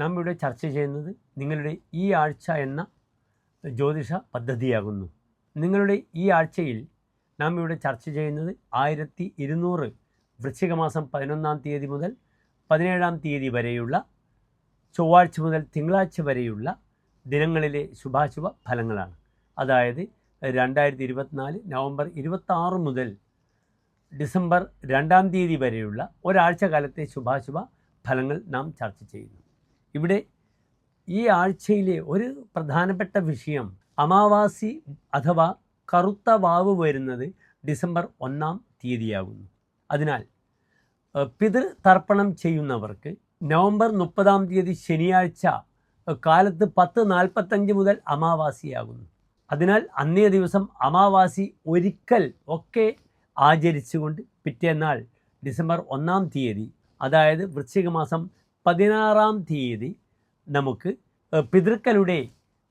നാം ഇവിടെ ചർച്ച ചെയ്യുന്നത് നിങ്ങളുടെ ഈ ആഴ്ച എന്ന ജ്യോതിഷ പദ്ധതിയാകുന്നു. നിങ്ങളുടെ ഈ ആഴ്ചയിൽ നാം ഇവിടെ ചർച്ച ചെയ്യുന്നത് ആയിരത്തി ഇരുന്നൂറ് വൃശ്ചികമാസം പതിനൊന്നാം തീയതി മുതൽ പതിനേഴാം തീയതി വരെയുള്ള ചൊവ്വാഴ്ച മുതൽ തിങ്കളാഴ്ച വരെയുള്ള ദിനങ്ങളിലെ ശുഭാശുഭ ഫലങ്ങളാണ്. അതായത് രണ്ടായിരത്തി ഇരുപത്തിനാല് നവംബർ ഇരുപത്താറ് മുതൽ ഡിസംബർ രണ്ടാം തീയതി വരെയുള്ള ഒരാഴ്ച കാലത്തെ ശുഭാശുഭ ഫലങ്ങൾ നാം ചർച്ച ചെയ്യുന്നു. ഇവിടെ ഈ ആഴ്ചയിലെ ഒരു പ്രധാനപ്പെട്ട വിഷയം അമാവാസി അഥവാ കറുത്ത വാവ് വരുന്നത് ഡിസംബർ ഒന്നാം തീയതിയാകുന്നു. അതിനാൽ പിതൃ തർപ്പണം ചെയ്യുന്നവർക്ക് നവംബർ മുപ്പതാം തീയതി ശനിയാഴ്ച കാലത്ത് പത്ത് നാൽപ്പത്തഞ്ച് മുതൽ അമാവാസിയാകുന്നു. അതിനാൽ അന്നേ ദിവസം അമാവാസി ഒരിക്കൽ ഒക്കെ ആചരിച്ചുകൊണ്ട് പിറ്റേന്നാൾ ഡിസംബർ ഒന്നാം തീയതി അതായത് വൃശ്ചിക മാസം പതിനാറാം തീയതി നമുക്ക് പിതൃക്കളുടെ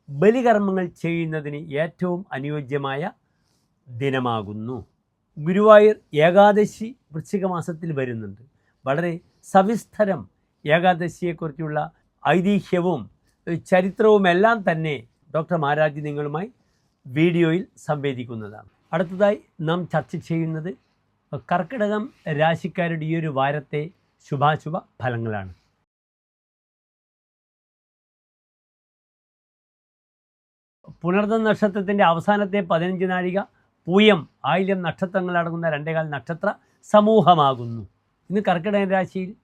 ബലികർമ്മങ്ങൾ ചെയ്യുന്നതിന് ഏറ്റവും അനുയോജ്യമായ ദിനമാകുന്നു. ഗുരുവായൂർ ഏകാദശി വൃശ്ചിക മാസത്തിൽ വരുന്നുണ്ട്. വളരെ സവിസ്തരം ഏകാദശിയെക്കുറിച്ചുള്ള ഐതിഹ്യവും ചരിത്രവും ചരിത്രവുമെല്ലാം തന്നെ ഡോക്ടർ മഹാരാജ് നിങ്ങളുമായി വീഡിയോയിൽ സംവേദിക്കുന്നതാണ്. അടുത്തതായി നാം ചർച്ച ചെയ്യുന്നത് കർക്കിടകം രാശിക്കാരുടെ ഈ ഒരു വാരത്തെ ശുഭാശുഭ ഫലങ്ങളാണ് പുണർദ നക്ഷത്രത്തിന്റെ അവസാനത്തെ പതിനഞ്ച് നാഴിക പൂയം ആയില്യം നക്ഷത്രങ്ങളടങ്ങുന്ന രണ്ടേകാൽ നക്ഷത്ര സമൂഹമാകുന്നു. ഇന്ന് കർക്കിടക രാശിയിൽ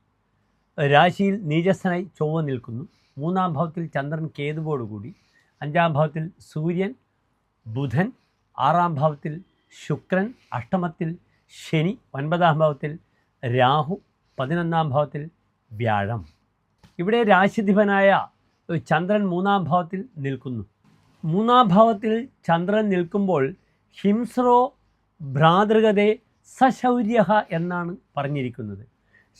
രാശിയിൽ നീചസ്ഥനായി ചൊവ്വ നിൽക്കുന്നു. മൂന്നാം ഭാവത്തിൽ ചന്ദ്രൻ കേതുവോടുകൂടി അഞ്ചാം ഭാവത്തിൽ സൂര്യൻ ബുധൻ. ആറാം ഭാവത്തിൽ ശുക്രൻ. അഷ്ടമത്തിൽ ശനി. ഒൻപതാം ഭാവത്തിൽ രാഹു. പതിനൊന്നാം ഭാവത്തിൽ വ്യാഴം. ഇവിടെ രാശിധിപനായ ചന്ദ്രൻ മൂന്നാം ഭാവത്തിൽ നിൽക്കുന്നു. മൂന്നാം ഭാവത്തിൽ ചന്ദ്രൻ നിൽക്കുമ്പോൾ ഹിംസ്രോ ഭ്രാതൃകതെ സശൗര്യ എന്നാണ് പറഞ്ഞിരിക്കുന്നത്.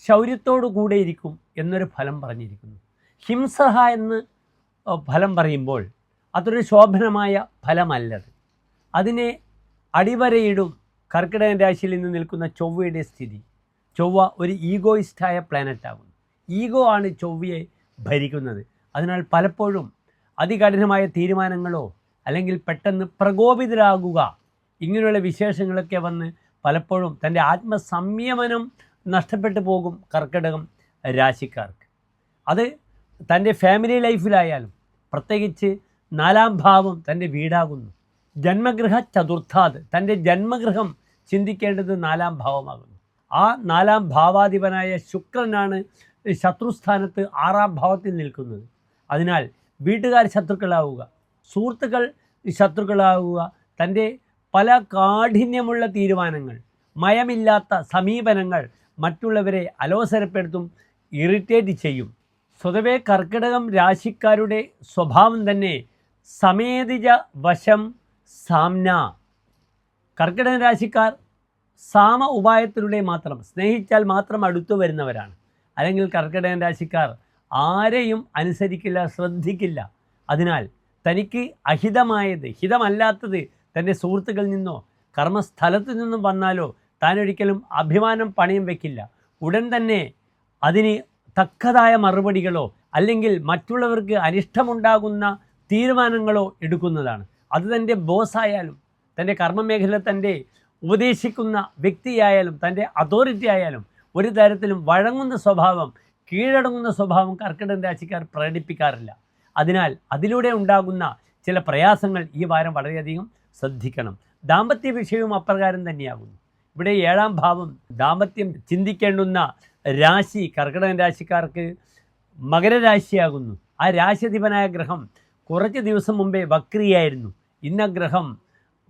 ശൗര്യത്തോടു കൂടെ ഇരിക്കും എന്നൊരു ഫലം പറഞ്ഞിരിക്കുന്നു. ഹിംസഹ എന്ന് ഫലം പറയുമ്പോൾ അതൊരു ശോഭനമായ ഫലമല്ലത്. അതിനെ അടിവരയിടും കർക്കിടകൻ രാശിയിൽ നിന്ന് നിൽക്കുന്ന ചൊവ്വയുടെ സ്ഥിതി. ചൊവ്വ ഒരു ഈഗോയിസ്റ്റായ പ്ലാനറ്റാകുന്നു. ഈഗോ ആണ് ചൊവ്വയെ ഭരിക്കുന്നത്. അതിനാൽ പലപ്പോഴും അതികഠിനമായ തീരുമാനങ്ങളോ അല്ലെങ്കിൽ പെട്ടെന്ന് പ്രകോപിതരാകുക ഇങ്ങനെയുള്ള വിശേഷങ്ങളൊക്കെ വന്ന് പലപ്പോഴും തന്റെ ആത്മസംയമനം നഷ്ടപ്പെട്ടു പോകും കർക്കിടകം രാശിക്കാർക്ക്. അത് തന്റെ ഫാമിലി ലൈഫിലായാലും പ്രത്യേകിച്ച് നാലാം ഭാവം തന്റെ വീടാകുന്നു. ജന്മഗൃഹ ചതുർത്ഥാത് തന്റെ ജന്മഗൃഹം ചിന്തിക്കേണ്ടത് നാലാം ഭാവമാകുന്നു. ആ നാലാം ഭാവാധിപനായ ശുക്രനാണ് ശത്രുസ്ഥാനത്ത് ആറാം ഭാവത്തിൽ നിൽക്കുന്നത്. അതിനാൽ വീട്ടുകാർ ശത്രുക്കളാവുക. സുഹൃത്തുക്കൾ ശത്രുക്കളാവുക. തന്റെ പല കാഠിന്യമുള്ള തീരുമാനങ്ങൾ മയമില്ലാത്ത സമീപനങ്ങൾ മറ്റുള്ളവരെ അലോസരപ്പെടുത്തും ഇറിറ്റേറ്റ് ചെയ്യും. സ്വതവേ കർക്കിടകം രാശിക്കാരുടെ സ്വഭാവം തന്നെ സമേതിജ വശം സാമ്ന. കർക്കിടക രാശിക്കാർ സാമ ഉപായത്തിലൂടെ മാത്രം സ്നേഹിച്ചാൽ മാത്രം അടുത്തു വരുന്നവരാണ്. അല്ലെങ്കിൽ കർക്കിടകൻ രാശിക്കാർ ആരെയും അനുസരിക്കില്ല ശ്രദ്ധിക്കില്ല. അതിനാൽ തനിക്ക് അഹിതമായത് ഹിതമല്ലാത്തത് തന്റെ സുഹൃത്തുക്കളിൽ നിന്നോ കർമ്മസ്ഥലത്തു നിന്നും വന്നാലോ താൻ ഒരിക്കലും അഭിമാനം പണയം വയ്ക്കില്ല ഉടൻ തന്നെ അതിന് തക്കതായ മറുപടികളോ അല്ലെങ്കിൽ മറ്റുള്ളവർക്ക് അനിഷ്ടമുണ്ടാകുന്ന തീരുമാനങ്ങളോ എടുക്കുന്നതാണ്. അത് തന്റെ ബോസായാലും തന്റെ കർമ്മമേഖല തന്റെ ഉപദേശിക്കുന്ന വ്യക്തിയായാലും തന്റെ അതോറിറ്റി ആയാലും ഒരു തരത്തിലും വഴങ്ങുന്ന സ്വഭാവം കീഴടങ്ങുന്ന സ്വഭാവം കർക്കിടക രാശിക്കാർ പ്രകടിപ്പിക്കാറില്ല. അതിനാൽ അതിലൂടെ ഉണ്ടാകുന്ന ചില പ്രയാസങ്ങൾ ഈ വാരം വളരെയധികം ശ്രദ്ധിക്കണം. ദാമ്പത്യ വിഷയവും അപ്രകാരം തന്നെയാകുന്നു. ഇവിടെ ഏഴാം ഭാവം ദാമ്പത്യം ചിന്തിക്കേണ്ടുന്ന രാശി കർക്കിടക രാശിക്കാർക്ക് മകരരാശിയാകുന്നു. ആ രാശിധിപനായ ഗ്രഹം കുറച്ച് ദിവസം മുമ്പേ വക്രിയായിരുന്നു. ഇന്ന ഗ്രഹം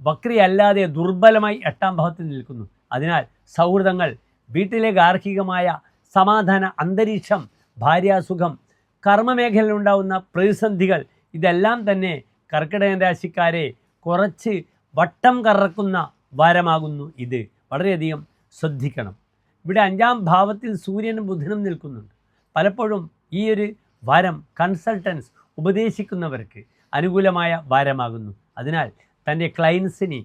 വക്രിയല്ലാതെ ദുർബലമായി എട്ടാം ഭാവത്തിൽ നിൽക്കുന്നു. അതിനാൽ സൗഹൃദങ്ങൾ വീട്ടിലെ ഗാർഹികമായ സമാധാന അന്തരീക്ഷം ഭാര്യാസുഖം കർമ്മമേഖലയിൽ ഉണ്ടാകുന്ന പ്രതിസന്ധികൾ ഇതെല്ലാം തന്നെ കർക്കിടകൻ രാശിക്കാരെ കുറച്ച് വട്ടം കറക്കുന്ന വാരമാകുന്നു ഇത്. വളരെയധികം ശ്രദ്ധിക്കണം. ഇവിടെ അഞ്ചാം ഭാവത്തിൽ സൂര്യനും ബുധനും നിൽക്കുന്നുണ്ട്. പലപ്പോഴും ഈ ഒരു വാരം കൺസൾട്ടൻസ് ഉപദേശിക്കുന്നവർക്ക് അനുകൂലമായ വാരമാകുന്നു. അതിനാൽ തന്റെ ക്ലയൻസിന്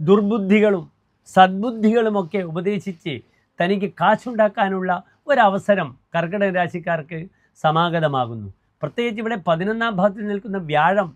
ദുർബുദ്ധികളും സദ്ബുദ്ധികളുമൊക്കെ ഉപദേശിച്ച് തനിക്ക് കാശുണ്ടാക്കാനുള്ള ഒരവസരം കർക്കിടക രാശിക്കാർക്ക് സമാഗതമാകുന്നു. പ്രത്യേകിച്ച് ഇവിടെ പതിനൊന്നാം ഭാഗത്തിൽ നിൽക്കുന്ന വ്യാഴം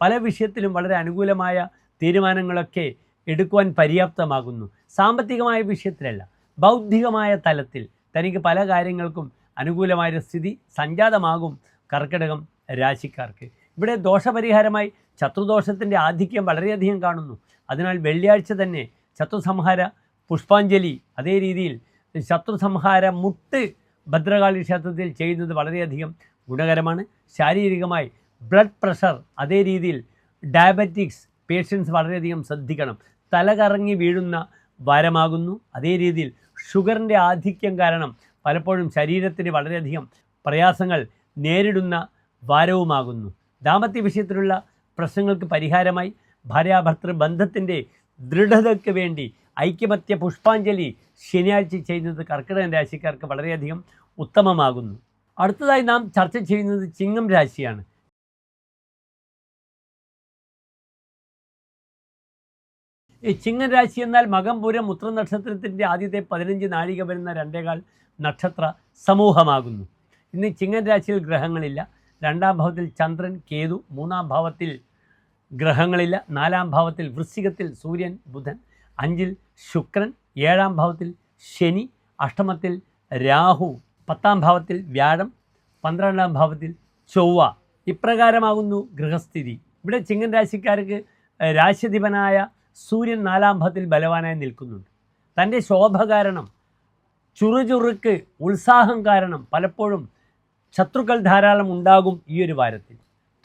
പല വിഷയത്തിലും വളരെ അനുകൂലമായ തീരുമാനങ്ങളൊക്കെ എടുക്കുവാൻ പര്യാപ്തമാകുന്നു. സാമ്പത്തികമായ വിഷയത്തിലല്ല ബൗദ്ധികമായ തലത്തിൽ തനിക്ക് പല കാര്യങ്ങൾക്കും അനുകൂലമായ സ്ഥിതി സംജാതമാകും കർക്കിടകം രാശിക്കാർക്ക്. ഇവിടെ ദോഷപരിഹാരമായി ശത്രുദോഷത്തിന്റെ ആധിക്യം വളരെയധികം കാണുന്നു. അതിനാൽ വെള്ളിയാഴ്ച തന്നെ ശത്രുസംഹാര പുഷ്പാഞ്ജലി അതേ രീതിയിൽ ശത്രുസംഹാര മുട്ട് ഭദ്രകാളി ക്ഷേത്രത്തിൽ ചെയ്യുന്നത് വളരെയധികം ഗുണകരമാണ്. ശാരീരികമായി ബ്ലഡ് പ്രഷർ അതേ രീതിയിൽ ഡയബറ്റിക്സ് പേഷ്യൻസ് വളരെയധികം ശ്രദ്ധിക്കണം. തലകറങ്ങി വീഴുന്ന ഭാരമാകുന്നു അതേ രീതിയിൽ ഷുഗറിന്റെ ആധിക്യം കാരണം പലപ്പോഴും ശരീരത്തിന് വളരെയധികം പ്രയാസങ്ങൾ നേരിടുന്ന ഭാരവുമാകുന്നു ദാമ്പത്യ വിഷയത്തിലുള്ള പ്രശ്നങ്ങൾക്ക് പരിഹാരമായി ഭാര്യാഭർത്തൃ ബന്ധത്തിന്റെ ദൃഢതയ്ക്ക് വേണ്ടി ഐക്യമത്യ പുഷ്പാഞ്ജലി ശനിയാഴ്ച ചെയ്യുന്നത് കർക്കിടക രാശിക്കാർക്ക് വളരെയധികം ഉത്തമമാകുന്നു. അടുത്തതായി നാം ചർച്ച ചെയ്യുന്നത് ചിങ്ങം രാശിയാണ്. ഈ രാശി എന്നാൽ മകംപൂരം ഉത്ര നക്ഷത്രത്തിന്റെ ആദ്യത്തെ പതിനഞ്ച് നാഴിക വരുന്ന രണ്ടേകാൽ നക്ഷത്ര സമൂഹമാകുന്നു. ഇന്ന് ചിങ്ങൻ രാശിയിൽ ഗ്രഹങ്ങളില്ല. രണ്ടാം ഭാവത്തിൽ ചന്ദ്രൻ കേതു മൂന്നാം ഭാവത്തിൽ ഗ്രഹങ്ങളില്ല. നാലാം ഭാവത്തിൽ വൃശ്ചികത്തിൽ സൂര്യൻ ബുധൻ. അഞ്ചിൽ ശുക്രൻ ഏഴാം ഭാവത്തിൽ ശനി അഷ്ടമത്തിൽ രാഹു പത്താം ഭാവത്തിൽ വ്യാഴം പന്ത്രണ്ടാം ഭാവത്തിൽ ചൊവ്വ. ഇപ്രകാരമാകുന്നു ഗൃഹസ്ഥിതി ഇവിടെ ചിങ്ങൻ രാശിക്കാർക്ക് രാശിധിപനായ സൂര്യൻ നാലാം ഭാവത്തിൽ ബലവാനായി നിൽക്കുന്നുണ്ട്. തന്റെ ശോഭ കാരണം ചുറുചുറുക്ക് ഉത്സാഹം കാരണം പലപ്പോഴും ശത്രുക്കൾ ധാരാളം ഉണ്ടാകും ഈ ഒരു വാരത്തിൽ.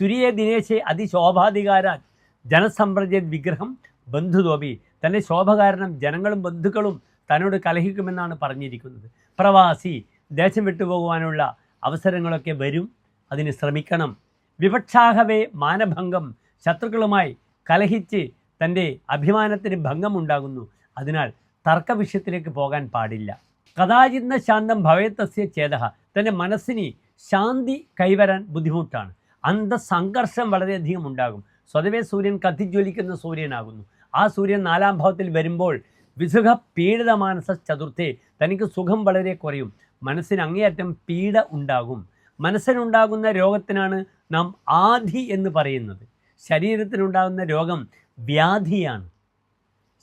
തുരിയെ ദിനേശെ അതിശോഭാധികാരാൻ ജനസമ്പ്രജ വിഗ്രഹം ബന്ധുതോപി തന്റെ ശോഭ കാരണം ജനങ്ങളും ബന്ധുക്കളും തന്നോട് കലഹിക്കുമെന്നാണ് പറഞ്ഞിരിക്കുന്നത്. പ്രവാസി ദേശം വിട്ടുപോകുവാനുള്ള അവസരങ്ങളൊക്കെ വരും. അതിന് ശ്രമിക്കണം. വിപക്ഷാഹവേ മാനഭംഗം ശത്രുക്കളുമായി കലഹിച്ച് തന്റെ അഭിമാനത്തിന് ഭംഗമുണ്ടാകുന്നു. അതിനാൽ തർക്ക വിഷയത്തിലേക്ക് പോകാൻ പാടില്ല. കഥാചിന്ന ശാന്തം ഭവേത്തസ്യ ചേതഹ തന്റെ മനസ്സിന് ശാന്തി കൈവരാൻ ബുദ്ധിമുട്ടാണ്. അന്തസംഘർഷം വളരെയധികം ഉണ്ടാകും. സ്വതവേ സൂര്യൻ കത്തിജ്വലിക്കുന്ന സൂര്യനാകുന്നു. ആ സൂര്യൻ നാലാം ഭാവത്തിൽ വരുമ്പോൾ വിസുഖ പീഡിത മാനസ ചതുർത്ഥി തനിക്ക് സുഖം വളരെ കുറയും. മനസ്സിന് അങ്ങേയറ്റം പീഡ ഉണ്ടാകും. മനസ്സിനുണ്ടാകുന്ന രോഗത്തിനാണ് നാം ആധി എന്ന് പറയുന്നത്. ശരീരത്തിനുണ്ടാകുന്ന രോഗം വ്യാധിയാണ്.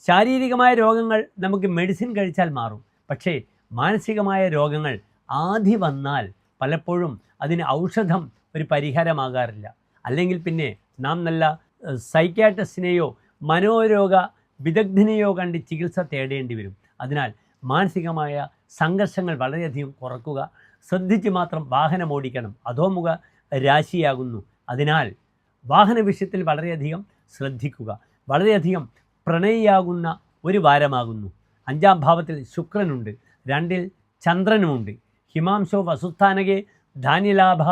ശാരീരികമായ രോഗങ്ങൾ നമുക്ക് മെഡിസിൻ കഴിച്ചാൽ മാറും. പക്ഷേ മാനസികമായ രോഗങ്ങൾ ആധി വന്നാൽ പലപ്പോഴും അതിന് ഔഷധം ഒരു പരിഹാരമാകാറില്ല. അല്ലെങ്കിൽ പിന്നെ നാം നല്ല സൈക്യാട്രിസ്റ്റിനെയോ മനോരോഗ വിദഗ്ധനെയോ കണ്ട് ചികിത്സ തേടേണ്ടി വരും. അതിനാൽ മാനസികമായ സംഘർഷങ്ങൾ വളരെയധികം കുറക്കുക. ശ്രദ്ധിച്ച് മാത്രം വാഹനം ഓടിക്കണം. അധോമുഖ രാശിയാകുന്നു. അതിനാൽ വാഹന വിഷയത്തിൽ വളരെയധികം ശ്രദ്ധിക്കുക. വളരെയധികം പ്രണയിയാകുന്ന ഒരു വാരമാകുന്നു. അഞ്ചാം ഭാവത്തിൽ ശുക്രനുണ്ട്. രണ്ടിൽ ചന്ദ്രനുമുണ്ട്. ഹിമാംശോ വസുസ്ഥാനകെ ധാന്യലാഭ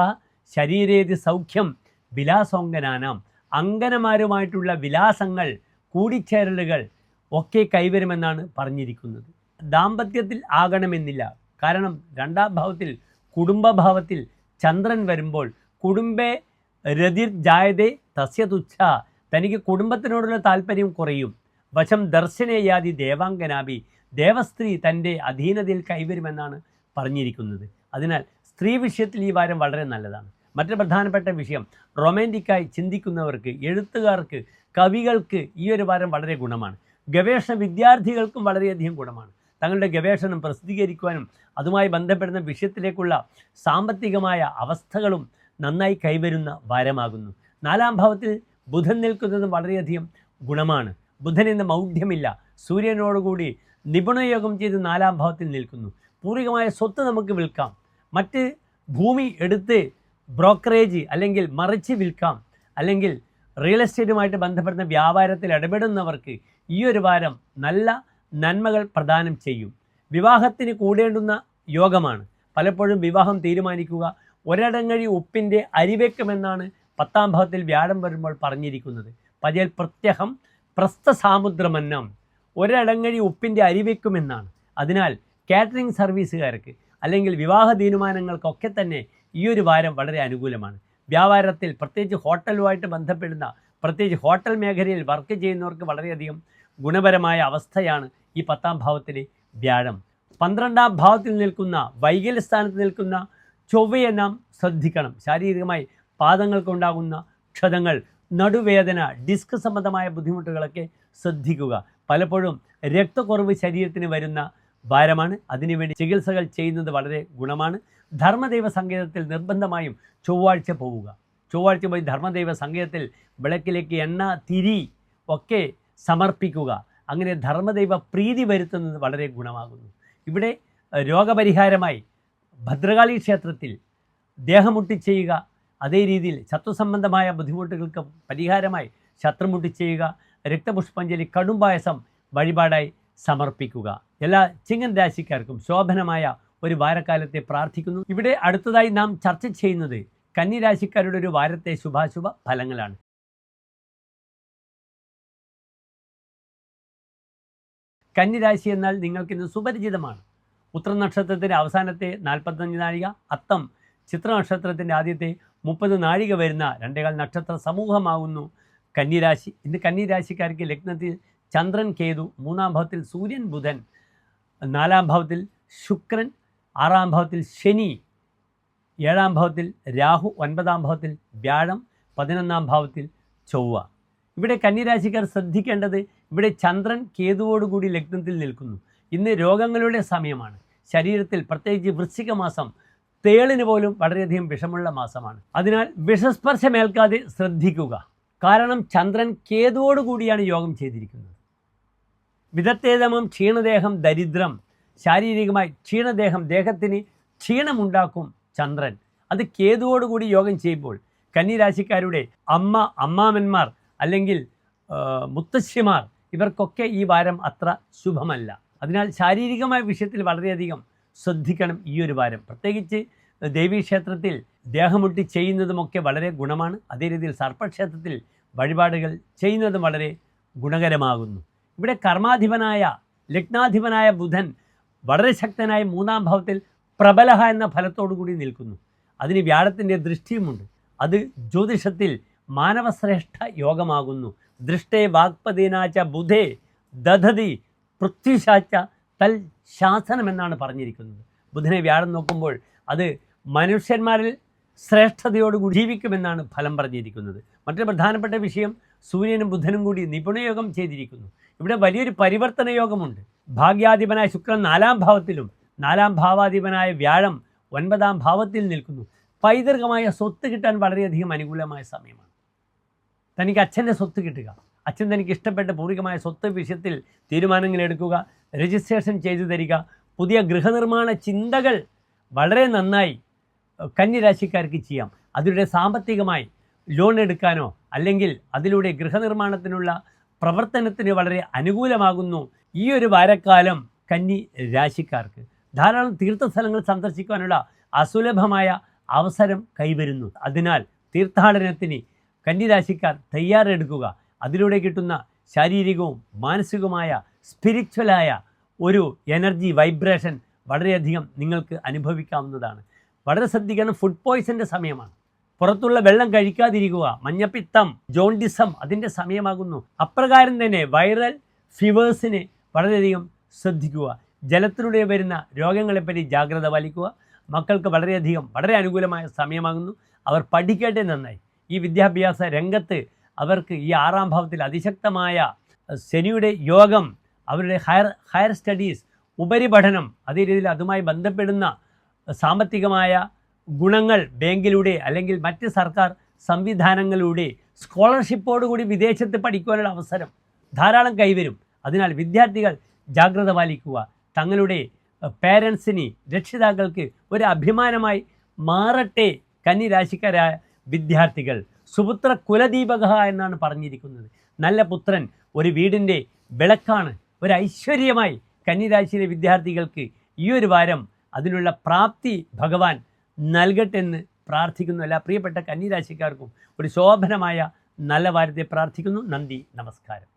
ശരീരേതി സൗഖ്യം വിലാസോങ്കനാനാം അങ്കനമാരുമായിട്ടുള്ള വിലാസങ്ങൾ കൂടിച്ചേരലുകൾ ഒക്കെ കൈവരുമെന്നാണ് പറഞ്ഞിരിക്കുന്നത്. ദാമ്പത്യത്തിൽ ആകണമെന്നില്ല. കാരണം രണ്ടാം ഭാവത്തിൽ കുടുംബഭാവത്തിൽ ചന്ദ്രൻ വരുമ്പോൾ കുടുംബേ രതിർ ജായതേ തസ്യ തുച്ഛ. തനിക്ക് കുടുംബത്തിനോടുള്ള താല്പര്യം കുറയും. വശം ദർശനയാതി ദേവാംഗനാഭി. ദേവസ്ത്രീ തന്റെ അധീനതയിൽ കൈവരുമെന്നാണ് പറഞ്ഞിരിക്കുന്നത്. അതിനാൽ സ്ത്രീ വിഷയത്തിൽ ഈ വാരം വളരെ നല്ലതാണ്. മറ്റൊരു പ്രധാനപ്പെട്ട വിഷയം റൊമാന്റിക്കായി ചിന്തിക്കുന്നവർക്ക് എഴുത്തുകാർക്ക് കവികൾക്ക് ഈ ഒരു വാരം വളരെ ഗുണമാണ്. ഗവേഷണ വിദ്യാർത്ഥികൾക്കും വളരെയധികം ഗുണമാണ്. തങ്ങളുടെ ഗവേഷണം പ്രസിദ്ധീകരിക്കുവാനും അതുമായി ബന്ധപ്പെടുന്ന വിഷയത്തിലേക്കുള്ള സാമ്പത്തികമായ അവസ്ഥകളും നന്നായി കൈവരുന്ന വാരമാകുന്നു നാലാം ഭാവത്തിൽ ബുധൻ നിൽക്കുന്നതും വളരെയധികം ഗുണമാണ്. ബുധൻ എന്ന മൗഢ്യമില്ല. സൂര്യനോടുകൂടി നിപുണയോഗം ചെയ്ത് നാലാം ഭാവത്തിൽ നിൽക്കുന്നു. പൂർവികമായ സ്വത്ത് നമുക്ക് വിൽക്കാം. മറ്റ് ഭൂമി എടുത്ത് ബ്രോക്കറേജ് അല്ലെങ്കിൽ മറിച്ച് വിൽക്കാം അല്ലെങ്കിൽ റിയൽ എസ്റ്റേറ്റുമായിട്ട് ബന്ധപ്പെടുന്ന വ്യാപാരത്തിൽ ഇടപെടുന്നവർക്ക് ഈ ഒരു വാരം നല്ല നന്മകൾ പ്രദാനം ചെയ്യും. വിവാഹത്തിന് കൂടേണ്ടുന്ന യോഗമാണ്. പലപ്പോഴും വിവാഹം തീരുമാനിക്കുക ഒരടങ്ങഴി ഉപ്പിന്റെ അരിവെക്കുമെന്നാണ് പത്താം ഭാവത്തിൽ വ്യാഴം വരുമ്പോൾ പറഞ്ഞിരിക്കുന്നത്. പതിയൽ പ്രത്യഹം പ്രസ്ഥസാമുദ്രമന്നം. ഒരടങ്ങഴി ഉപ്പിന്റെ അരിവെക്കുമെന്നാണ്. അതിനാൽ കാറ്ററിംഗ് സർവീസുകാർക്ക് അല്ലെങ്കിൽ വിവാഹ തീരുമാനങ്ങൾക്കൊക്കെ തന്നെ ഈ ഒരു വാരം വളരെ അനുകൂലമാണ്. വ്യാപാരത്തിൽ പ്രത്യേകിച്ച് ഹോട്ടലുമായിട്ട് ബന്ധപ്പെടുന്ന പ്രത്യേകിച്ച് ഹോട്ടൽ മേഖലയിൽ വർക്ക് ചെയ്യുന്നവർക്ക് വളരെയധികം ഗുണപരമായ അവസ്ഥയാണ് ഈ പത്താം ഭാവത്തിലെ വ്യാഴം. പന്ത്രണ്ടാം ഭാവത്തിൽ നിൽക്കുന്ന വൈകല്യ സ്ഥാനത്ത് നിൽക്കുന്ന ചൊവ്വയെ നാം ശ്രദ്ധിക്കണം. ശാരീരികമായി പാദങ്ങൾക്കുണ്ടാകുന്ന ക്ഷതങ്ങൾ നടുവേദന ഡിസ്ക് സംബന്ധമായ ബുദ്ധിമുട്ടുകളൊക്കെ ശ്രദ്ധിക്കുക. പലപ്പോഴും രക്തക്കുറവ് ശരീരത്തിന് വരുന്ന ഭാരമാണ് അതിനുവേണ്ടി ചികിത്സകൾ ചെയ്യുന്നത് വളരെ ഗുണമാണ്. ധർമ്മദൈവ സങ്കേതത്തിൽ നിർബന്ധമായും ചൊവ്വാഴ്ച പോവുക. ചൊവ്വാഴ്ച പോയി ധർമ്മദൈവ സങ്കേതത്തിൽ വിളക്കിലേക്ക് എണ്ണ തിരി ഒക്കെ സമർപ്പിക്കുക. അങ്ങനെ ധർമ്മദൈവ പ്രീതി വരുത്തുന്നത് വളരെ ഗുണമാകുന്നു. ഇവിടെ രോഗപരിഹാരമായി ഭദ്രകാളി ക്ഷേത്രത്തിൽ ദേഹമുട്ടി ചെയ്യുക അതേ രീതിയിൽ ശത്രുസംബന്ധമായ ബുദ്ധിമുട്ടുകൾക്ക് പരിഹാരമായി ശത്രുമുട്ടി ചെയ്യുക രക്തപുഷ്പാഞ്ജലി കടുംപായസം വഴിപാടായി സമർപ്പിക്കുക. എല്ലാ ചിങ്ങൻ രാശിക്കാർക്കും ശോഭനമായ ഒരു വാരക്കാലത്തെ പ്രാർത്ഥിക്കുന്നു. ഇവിടെ അടുത്തതായി നാം ചർച്ച ചെയ്യുന്നത് കന്നിരാശിക്കാരുടെ ഒരു വാരത്തെ ശുഭാശുഭ ഫലങ്ങളാണ്. കന്നിരാശി എന്നാൽ നിങ്ങൾക്കിന്ന് സുപരിചിതമാണ്. ഉത്തരനക്ഷത്രത്തിന്റെ അവസാനത്തെ നാൽപ്പത്തഞ്ച് നാഴിക അത്തം ചിത്ര നക്ഷത്രത്തിന്റെ ആദ്യത്തെ മുപ്പത് നാഴിക വരുന്ന രണ്ടേകാൽ നക്ഷത്ര സമൂഹമാകുന്നു കന്നിരാശി. ഇന്ന് കന്നിരാശിക്കാർക്ക് ലഗ്നത്തിൽ ചന്ദ്രൻ കേതു മൂന്നാം ഭാവത്തിൽ സൂര്യൻ ബുധൻ നാലാം ഭാവത്തിൽ ശുക്രൻ ആറാം ഭാവത്തിൽ ശനി ഏഴാം ഭാവത്തിൽ രാഹു ഒൻപതാം ഭാവത്തിൽ വ്യാഴം പതിനൊന്നാം ഭാവത്തിൽ ചൊവ്വ. ഇവിടെ കന്നിരാശിക്കാർ ശ്രദ്ധിക്കേണ്ടത് ഇവിടെ ചന്ദ്രൻ കേതുവോടുകൂടി ലഗ്നത്തിൽ നിൽക്കുന്നു. ഇന്ന് രോഗങ്ങളുടെ സമയമാണ്. ശരീരത്തിൽ പ്രത്യേകിച്ച് വൃശ്ചിക മാസം തേളിന് പോലും വളരെയധികം വിഷമുള്ള മാസമാണ്. അതിനാൽ വിഷസ്പർശമേൽക്കാതെ ശ്രദ്ധിക്കുക. കാരണം ചന്ദ്രൻ കേതുവോടുകൂടിയാണ് യോഗം ചെയ്തിരിക്കുന്നത്. വിദത്തേതമം ക്ഷീണദേഹം ദരിദ്രം ശാരീരികമായി ക്ഷീണദേഹം ദേഹത്തിന് ക്ഷീണമുണ്ടാക്കും ചന്ദ്രൻ. അത് കേതുവോടുകൂടി യോഗം ചെയ്യുമ്പോൾ കന്നിരാശിക്കാരുടെ അമ്മ അമ്മാമന്മാർ അല്ലെങ്കിൽ മുത്തശ്ശിമാർ ഇവർക്കൊക്കെ ഈ വാരം അത്ര ശുഭമല്ല. അതിനാൽ ശാരീരികമായ വിഷയത്തിൽ വളരെയധികം ശ്രദ്ധിക്കണം ഈ ഒരു വാരം. പ്രത്യേകിച്ച് ദേവീക്ഷേത്രത്തിൽ ദേഹമുട്ടി ചെയ്യുന്നതുമൊക്കെ വളരെ ഗുണമാണ്. അതേ രീതിയിൽ സർപ്പക്ഷേത്രത്തിൽ വഴിപാടുകൾ ചെയ്യുന്നതും വളരെ ഗുണകരമാകുന്നു. ഇവിടെ കർമാധിപനായ ലഗ്നാധിപനായ ബുധൻ വളരെ ശക്തനായ മൂന്നാം ഭാവത്തിൽ പ്രബലഹ എന്ന ഫലത്തോടു കൂടി നിൽക്കുന്നു. അതിന് വ്യാഴത്തിന്റെ ദൃഷ്ടിയുമുണ്ട്. അത് ജ്യോതിഷത്തിൽ മാനവശ്രേഷ്ഠ യോഗമാകുന്നു. ദൃഷ്ടേ വാഗ്പതിനാച്ച ബുധേ ദധതി പൃഥ്വിശാച്ച തൽ ശാസനം എന്നാണ് പറഞ്ഞിരിക്കുന്നത്. ബുധനെ വ്യാഴം നോക്കുമ്പോൾ അത് മനുഷ്യന്മാരിൽ ശ്രേഷ്ഠതയോടുകൂടി ജീവിക്കുമെന്നാണ് ഫലം പറഞ്ഞിരിക്കുന്നത്. മറ്റൊരു പ്രധാനപ്പെട്ട വിഷയം സൂര്യനും ബുധനും കൂടി നിപുണയോഗം ചെയ്തിരിക്കുന്നു. ഇവിടെ വലിയൊരു പരിവർത്തന യോഗമുണ്ട് ഭാഗ്യാധിപനായ ശുക്രൻ നാലാം ഭാവത്തിലും നാലാം ഭാവാധിപനായ വ്യാഴം ഒൻപതാം ഭാവത്തിൽ നിൽക്കുന്നു. പൈതൃകമായ സ്വത്ത് കിട്ടാൻ വളരെയധികം അനുകൂലമായ സമയമാണ്. തനിക്ക് അച്ഛന്റെ സ്വത്ത് കിട്ടുക. അച്ഛൻ തനിക്ക് ഇഷ്ടപ്പെട്ട പൂർവികമായ സ്വത്ത് വിഷയത്തിൽ തീരുമാനങ്ങൾ എടുക്കുക രജിസ്ട്രേഷൻ ചെയ്തു തരിക പുതിയ ഗൃഹനിർമ്മാണ ചിന്തകൾ വളരെ നന്നായി കന്നിരാശിക്കാർക്ക് ചെയ്യാം. അതിലൂടെ സാമ്പത്തികമായി ലോൺ എടുക്കാനോ അല്ലെങ്കിൽ അതിലൂടെ ഗൃഹനിർമ്മാണത്തിനുള്ള പ്രവർത്തനത്തിന് വളരെ അനുകൂലമാകുന്നു ഈ ഒരു വാരക്കാലം കന്നി രാശിക്കാർക്ക്. ധാരാളം തീർത്ഥസ്ഥലങ്ങൾ സന്ദർശിക്കുവാനുള്ള അസുലഭമായ അവസരം കൈവരുന്നു. അതിനാൽ തീർത്ഥാടനത്തിന് കന്നിരാശിക്കാർ തയ്യാറെടുക്കുക. അതിലൂടെ കിട്ടുന്ന ശാരീരികവും മാനസികവുമായ സ്പിരിച്വലായ ഒരു എനർജി വൈബ്രേഷൻ വളരെയധികം നിങ്ങൾക്ക് അനുഭവിക്കാവുന്നതാണ്. വളരെ ശ്രദ്ധിക്കണം ഫുഡ് പോയ്സന്റെ സമയമാണ്. പുറത്തുള്ള വെള്ളം കഴിക്കാതിരിക്കുക മഞ്ഞപ്പിത്തം ജോണ്ടിസം അതിന്റെ സമയമാകുന്നു. അപ്രകാരം തന്നെ വൈറൽ ഫീവേഴ്സിനെ വളരെയധികം ശ്രദ്ധിക്കുക. ജലത്തിലൂടെ വരുന്ന രോഗങ്ങളെപ്പറ്റി ജാഗ്രത പാലിക്കുക. മക്കൾക്ക് വളരെയധികം വളരെ അനുകൂലമായ സമയമാകുന്നു. അവർ പഠിക്കട്ടെ നന്നായി. ഈ വിദ്യാഭ്യാസ രംഗത്ത് അവർക്ക് ഈ ആറാം ഭാവത്തിൽ അതിശക്തമായ ശനിയുടെ യോഗം അവരുടെ ഹയർ ഹയർ സ്റ്റഡീസ് ഉപരിപഠനം അതേ രീതിയിൽ അതുമായി ബന്ധപ്പെടുന്ന സാമ്പത്തികമായ ഗുണങ്ങൾ ബാങ്കിലൂടെ അല്ലെങ്കിൽ മറ്റ് സർക്കാർ സംവിധാനങ്ങളിലൂടെ സ്കോളർഷിപ്പോടുകൂടി വിദേശത്ത് പഠിക്കുവാനുള്ള അവസരം ധാരാളം കൈവരും. അതിനാൽ വിദ്യാർത്ഥികൾ ജാഗ്രത പാലിക്കുക. തങ്ങളുടെ പേരൻസിന് രക്ഷിതാക്കൾക്ക് ഒരു അഭിമാനമായി മാറട്ടെ കന്നിരാശിക്കാരായ വിദ്യാർത്ഥികൾ. സുപുത്ര കുലദീപക എന്നാണ് പറഞ്ഞിരിക്കുന്നത്. നല്ല പുത്രൻ ഒരു വീടിന്റെ വിളക്കാണ്. ഒരു ഐശ്വര്യമായി കന്നിരാശിയിലെ വിദ്യാർത്ഥികൾക്ക് ഈ ഒരു വാരം അതിനുള്ള പ്രാപ്തി ഭഗവാൻ നൽകട്ടെ എന്ന് പ്രാർത്ഥിക്കുന്നു എല്ലാ പ്രിയപ്പെട്ട കന്നിരാശിക്കാർക്കും ഒരു ശോഭനമായ നല്ല വാരത്തെ പ്രാർത്ഥിക്കുന്നു. നന്ദി നമസ്കാരം.